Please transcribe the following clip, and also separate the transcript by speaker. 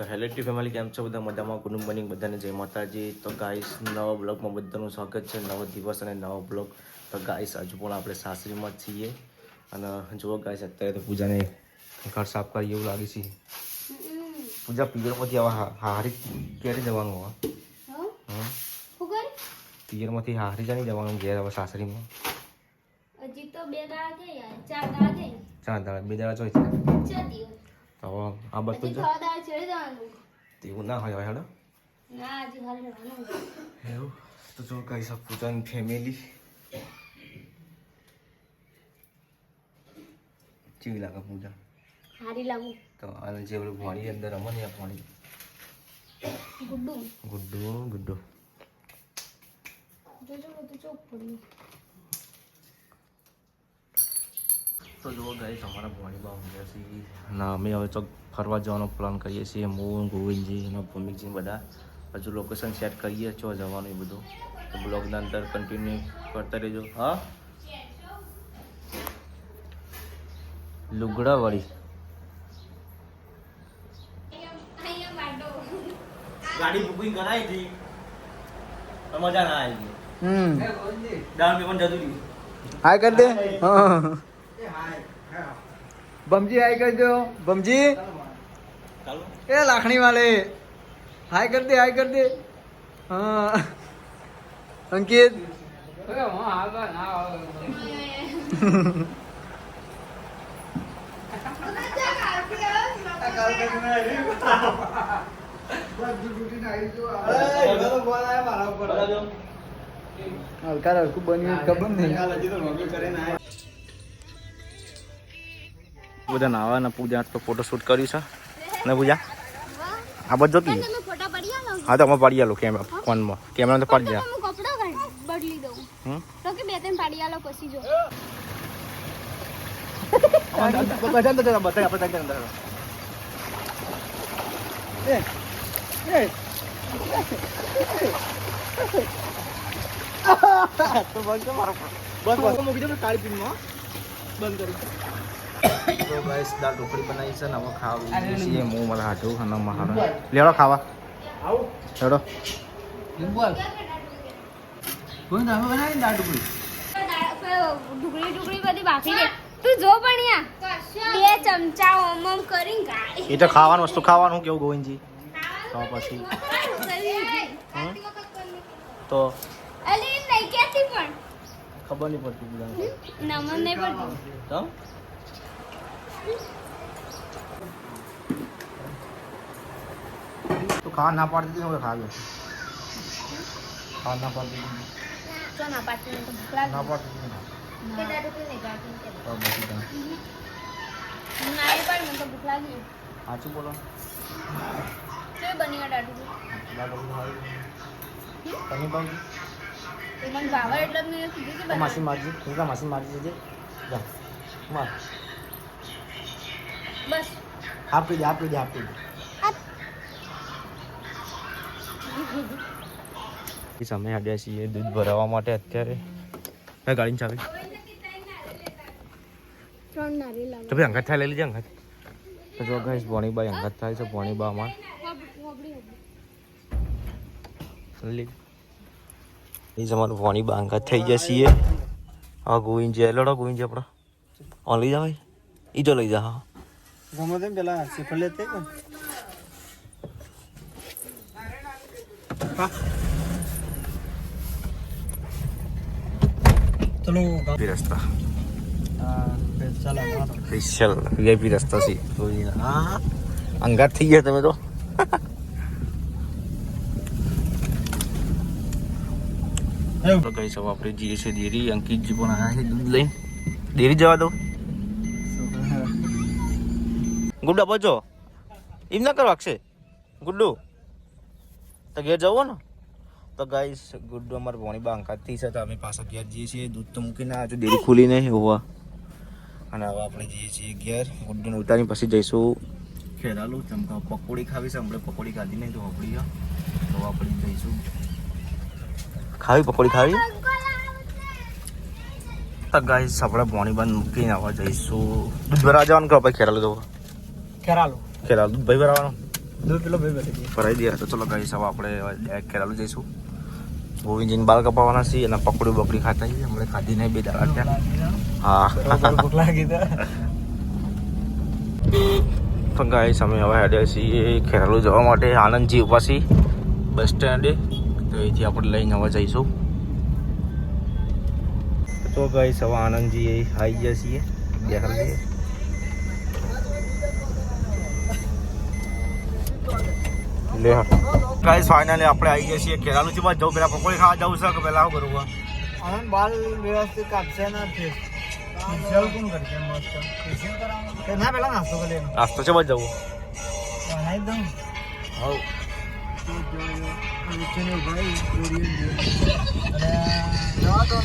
Speaker 1: તો hello T family કેમ છો? બધા મજામાં? કુટુંબ બની બધાને. જય માતાજી. તો ગાઈસ નવા બ્લોગમાં બધાનું સ્વાગત છે. નવો દિવસ અને નવો બ્લોગ. તો ગાઈસ હજુ પણ આપણે સાસરીમાં છીએ. અને જુઓ ગાઈસ અત્યારે તો પૂજાને ઘર સાફ કરી એવું લાગે છે. પૂજા પિયરમાંથી આવા હારી ક્યારે જવાનું હા. પિયરમાંથી હારી જાણી જવાનું ઘેર હવે સાસરીમાં.
Speaker 2: હજી તો બે દાડા ચાર દાડા
Speaker 1: ચાર દાડા બે દાડા જોઈ છે. હવે આ બધું એવું ના હોય હેડો એવું તો જો ગાઈસ આ પૂજાની ફેમિલી કેવી લાગે પૂજા
Speaker 2: હારી લાગુ
Speaker 1: તો આને જે પેલું પાણી અંદર રમે ને પાણી
Speaker 2: ગુડ્ડુ
Speaker 1: ગુડ્ડુ ગુડ્ડુ
Speaker 2: જોજો બધું ચોક
Speaker 1: તો જુઓ ગાઈસ અમારા ભણી બા ઊંઘ્યા છીએ. અને અમે હવે ચોક ફરવા જવાનો પ્લાન કરીએ છીએ. હું ગોવિંદજી અને ભૂમિકજી બધા. હજુ લોકેશન સેટ કરીએ છો જવાનું એ બધું. તો બ્લોગના અંદર કન્ટિન્યુ કરતા રહેજો. હા? લુગડાવાળી. ગાડી બુકિંગ કરાવી હતી. પણ મજા ના આવી.
Speaker 3: હમ.
Speaker 1: ડાઉન પેમેન્ટ જતું રહ્યું.
Speaker 3: હા કરી દે. હા. બમજી હાય કર દો
Speaker 1: ચાલો
Speaker 3: એ લાખણી વાલે. હાય કરી દે હાય કરી દે. હા. અંકિત? હલકા હલકું બન્યું ખબર નહીં.
Speaker 1: બધા નાવા અને પૂજા તો ફોટોશૂટ કર્યું છે ને પૂજા આ બધું જોતી
Speaker 2: તમે ફોટા પડી આલો
Speaker 1: હા તો અમે પાડી આલો કેમેરા ફોનમાં કેમેરા તો પાડી ગયા
Speaker 2: હું કપડા બદલી દઉં તો કે બે ત્રણ પાડી આલો પછી જો
Speaker 1: બધા અંદર તો ગાઈસ દાળ ઢોકળી બનાવી છે ને હવે ખાવા છીએ હું મારા હાટું અને મહારા લેડો ખાવા. લેડો
Speaker 2: ઢુકળી? ઢુકળી બધી બાફી દે. તું જો પણ બે ચમચા ઓમ ઓમ કરીને ગાય
Speaker 1: એ તો ખાવાનું વસ્તુ ખાવાનું કેવું ગોવિંદજી? તો પછી. હમ? તો?
Speaker 2: અલી નહીં કેતી પણ.
Speaker 1: ખબર નહીં પડતી
Speaker 2: નમન નહીં પડતી.
Speaker 1: તો? તો ખાવા ના પાડતી હતી ને ખાવી ખાવા ના પાડતી
Speaker 2: ના પાડતી નહીં તો ભૂખ લાગે
Speaker 1: ના પાડતી હતી તમે
Speaker 2: એ મને ભાવે એટલે મેં કીધું કે
Speaker 1: માસી મારજી તું માસી મારજી જજે જા માર
Speaker 2: બસ.
Speaker 1: આપી દે આપી દે આપી દે. સમય આવ્યા છીએ દૂધ ભરાવવા માટે અત્યારે. કઈ ગાડીની ચાવી. તો ભાઈ અંગત થાય લઈ લીજે અંગત. તો જો ગાઈસ ભોણીબાઈ અંગત થાય છે ભોણીબા માં લી એ અમારું ભણીબા અંગત થઈ ગયા છીએ. હા ગોવિંદ જે લડો ગોવિંદ જે આપણો. ઓન લઈ જા ભાઈ. એ જો લઈ જા હા.
Speaker 3: ગમે તેમ પેલા શ્રીફળ લેતે ચલો
Speaker 1: વીઆઈપી રસ્તા સ્પેશિયલ વીઆઈપી રસ્તા છે. હા. અંગાત થઈ ગયા તમે તો. તો કઈ સૌ આપણે જઈએ છીએ ડેરી. અંકિતજી પણ આવ્યા છે દૂધ લઈને. ડેરી જવા દો. ગુડ્ડા પહોંચો. એમ ના કરવા અક્ષય ગુડ્ડુ, તો ઘેર જવો ને. તો ગાઈસ ગુડ્ડુ અમારે ભોણી બા અંકાતથી છે, તો અમે પાછા ઘેર જઈએ છીએ. દૂધ તો મૂકીને આજે ડેરી ખુલી નહીં, હોવા. અને હવે આપણે જઈએ છીએ ઘેર. ગુડ્ડુને ઉતારી પછી જઈશું. ખેરાલું ચમકા પકોડી ખાવી છે આપણે પકોડી ખાધી નહીં, તો પકોડી તો આપણે જઈશું. ખાવી પકોડી ખાવી? તો ગાઈસ આપણે ભોણી બંધ મૂકીને આવવા જઈશું. દૂધ ભરા જવાનું કે પછી ખેરાલું જવું
Speaker 3: ખેરાલો
Speaker 1: ખેરાલું દૂધ ભાઈ ભરાવાનો?
Speaker 3: દૂધ પેલો ભાઈ બેઠી
Speaker 1: ભરાઈ દે તો ચલો ગાઈસ હવે આપણે ડાયરેક્ટ કેરાલુ જઈશું. ગોવિંદજીને બાલ કપાવવાના છીએ અને પકડી બકડી ખાતા છીએ હમણાં ખાધી નહીં બે દાડા ત્યાં હા.
Speaker 3: ભૂખ લાગી તો.
Speaker 1: ગાઈસ અમે હવે હેડે છીએ ખેરાલુ જવા માટે આનંદજી ઉપાસી બસ સ્ટેન્ડે. તો અહીંથી આપણે લઈને હવે જઈશું. તો ગાઈસ હવે આનંદજી આવી ગયા છીએ. દેખાડીએ લે ગાઈસ ફાઇનલી આપણે આવી ગયા છીએ ખેરાલુ થી બાદ જવું પેલા પકોડી ખાવા જવું છે કે પેલા શું કરવું
Speaker 3: આનંદ બાલ વ્યવસ્થિત કાપશે ના ફેસ. ફેશિયલ કોણ કરશે મસ્ત? ફેશિયલ કરાવવાનું કે ના પેલા નાસ્તો કરી લેવાનો.
Speaker 1: નાસ્તો છે બસ જવું
Speaker 3: બનાવી દઉં
Speaker 1: હવ.
Speaker 3: નીચેને ભાઈ જવા દો.